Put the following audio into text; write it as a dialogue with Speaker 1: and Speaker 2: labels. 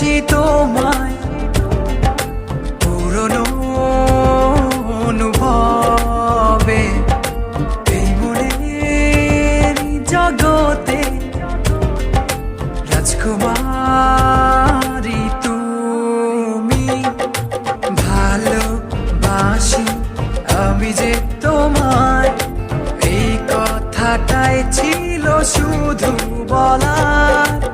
Speaker 1: ভালোবাসি তোমায়। পুরনো অনুভবে এই মনের জগতে রাজকুমারী তুমি। ভালোবাসি আমি যে তোমায়, এই কথাটাই ছিল শুধু বলার।